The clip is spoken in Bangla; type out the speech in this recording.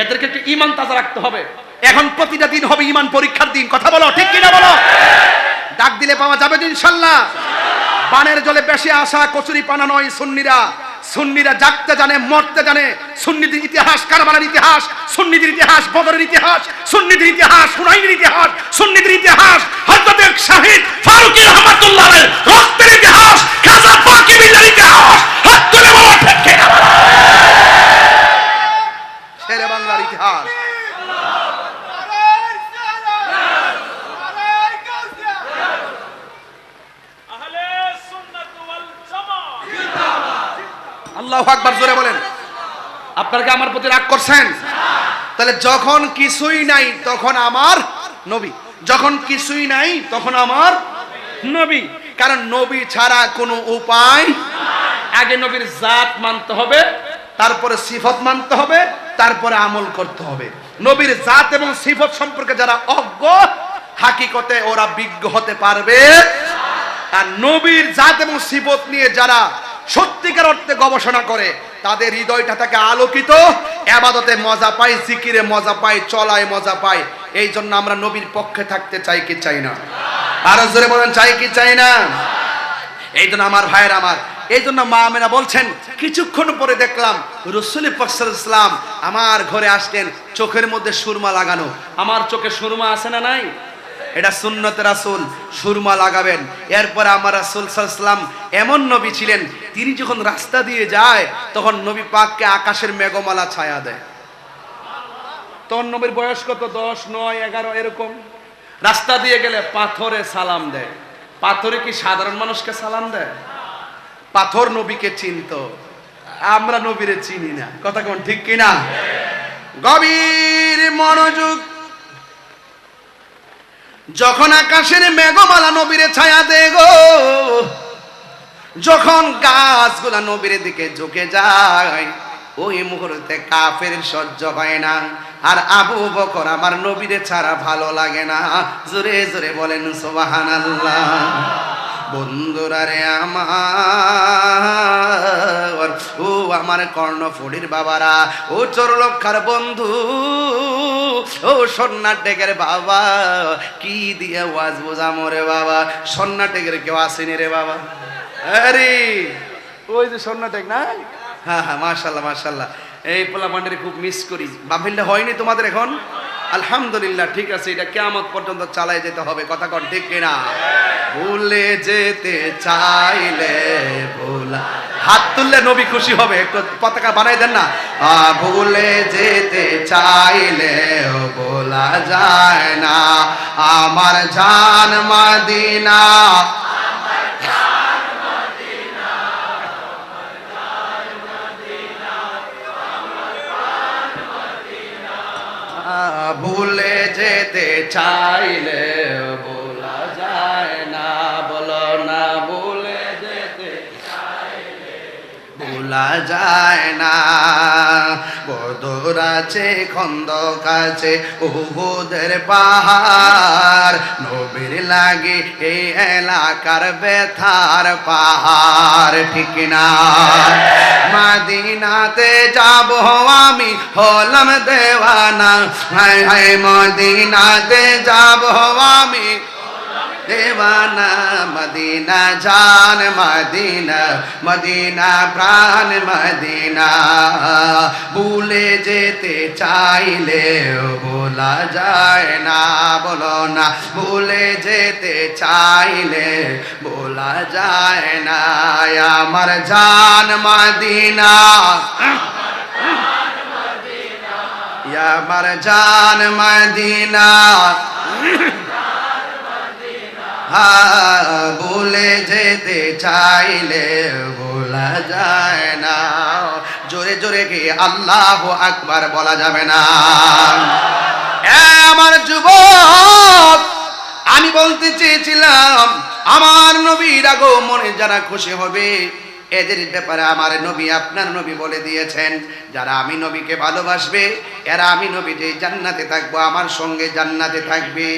এদেরকে একটু ইমান তাজা রাখতে হবে। এখন প্রতিটা দিন হবে ইমান পরীক্ষার দিন। কথা বলো, ঠিক কিনা বলো? ডাক দিলে পাওয়া যাবে ইনশাল্লাহ। বানের জলে বেশি আসা কচুরি পানা নয় সুন্নিরা। সুন্নিরা জাগতে জানে, মরতে জানে। সুন্নিদের ইতিহাস, কারবালার ইতিহাস, সুন্নিদের ইতিহাস, বদরের ইতিহাস, সুন্নিদের ইতিহাস, হুনাইনের ইতিহাস, সুন্নিদের ইতিহাস, হযরত শাহিদ ফারুকী রহমাতুল্লাহ রক্তের ইতিহাস খাজা বাকি বিল্লাহর ইতিহাস হাত তুলে বলো ঠিক কিনা বলো শেরে বাংলার ইতিহাস আহলে সুন্নাত ওয়াল জামাত আল্লাহ আকবার জোরে বলেন। আপনারা কি আমার প্রতি রাগ করছেন? তাহলে যখন কিছুই নাই, তখন আমার নবী। যখন কিছুই নাই, তখন আমার নবী। কারণ নবী ছাড়া কোনো উপায় আগে নবীর জাত মানতে হবে, তারপরে সিফত মানতে হবে, তারপরে আমল করতে হবে। নবীর জাত এবং সিফত সম্পর্কে যারা অজ্ঞ, হাকিকতে ওরা বিজ্ঞ হতে পারবে। আর নবীর জাত এবং সিফত নিয়ে যারা সত্যিকার অর্থে গবেষণা করে, তাদের হৃদয়টা থাকে আলোকিত আবাদতে মজা পায়, জিকিরে মজা পায়, চলায় মজা পায়। এই জন্য আমরা নবীর পক্ষে থাকতে চাই কি চাই না? আরও জোরে বলেন, চাই কি চাই না? এই জন্য আমার ভাইয়ের আমার, এই জন্য মা আমেনা বলছেন, কিছুক্ষণ পরে দেখলাম রসুল ইসলাম আমার ঘরে আসলেন, চোখের মধ্যে সুরমা লাগানো। আমার চোখে সুরমা আছে না নাই? এটা সুন্নত রাসুল, সুরমা লাগাবেন। এরপরে আমার রাসুল সাল্লাম এমন নবী ছিলেন, তিনি যখন রাস্তা দিয়ে যায়, তখন নবী পাককে আকাশের মেঘমালা ছায়া দেয়। তখন নবীর বয়স কত? দশ, নয়, এগারো, এরকম। রাস্তা দিয়ে গেলে পাথরে সালাম দেয়। পাথরে কি সাধারণ মানুষকে সালাম দেয়? পাথর নবীকে চিনত। আমরা নবীরে চিনি না। কথা কোন ঠিক কিনা? গভীর মনোযোগ যখন আকাশের মেঘমালা নবীরে ছায়া দে গো, যখন গাছগুলা নবীর দিকে ঝুঁকে যায়, ওই মুহূর্তে কাফের সহ্য হয় না। আর আবু বকর আমার নবীরে ছাড়া ভালো লাগে না। জোরে জোরে বলেন সোবাহান বন্ধুরা রে আমার, ও আমার কর্ণফুলির বাবারা, ও চোরলক্ষার বন্ধু। ও সন্ন্যার টেকের বাবা? কি দিয়ে ওয়াজ বোঝা মরে বাবা? সন্না টেকের কেউ আসেনি রে বাবা? আরে, ওই যে সন্না টেক না? হ্যাঁ হ্যাঁ মাশাল্লাহ মাশাল্লাহ। এই পোলা পান্ডারে খুব মিস করি। বাফিলটা হয়নি তোমাদের এখন? আলহামদুলিল্লাহ, ঠিক আছে, এটা কেমন পর্যন্ত চালাই যেতে হবে। কথা কন ঠিক কিনা? ভুলে যেতে চাইলে ভোলা হাত তুললে নবী খুশি হবে। একটু পতাকা বানাই দেন না। ভুলে যেতে চাইলে বলা যায় না। আমার জান মাদিনা। ভুলে যেতে চাইলে বলা ভোলা যায় না। বদর আছে, খন্দক আছে, উহুদের পাহাড়। নবীর লাগে এই এলাকার বেথার পাহাড়, ঠিক না? মাদিনাতে যাব আমি, হলাম দেওয়ানা। হায় হায়, মদিনাতে যাব আমি দেওয়ানা মদিনা জান মদিনা মদিনা প্রাণ মদিনা ভুলে যেতে চাইলে বলা যায় না বলো না ভুলে যেতে চাইলে বলা যায় না আমার জান মদিনা আমার জান মদিনা হ্যাঁ, ভুলে যেতে চাইলে ভোলা যায় না। জোরে জোরে কি আল্লাহ আকবার বলা যাবে না? আমার যুবক, আমি বলতে চেয়েছিলাম, আমার নবীর আগমনে যারা খুশি হবে, এদের ব্যাপারে আমার নবী আপনার নবী বলে দিয়েছেন। যারা আমি নবীকে ভালোবাসবে, এরা আমি নবী যে জান্নাতে থাকব, আমার সঙ্গে জান্নাতে থাকবে।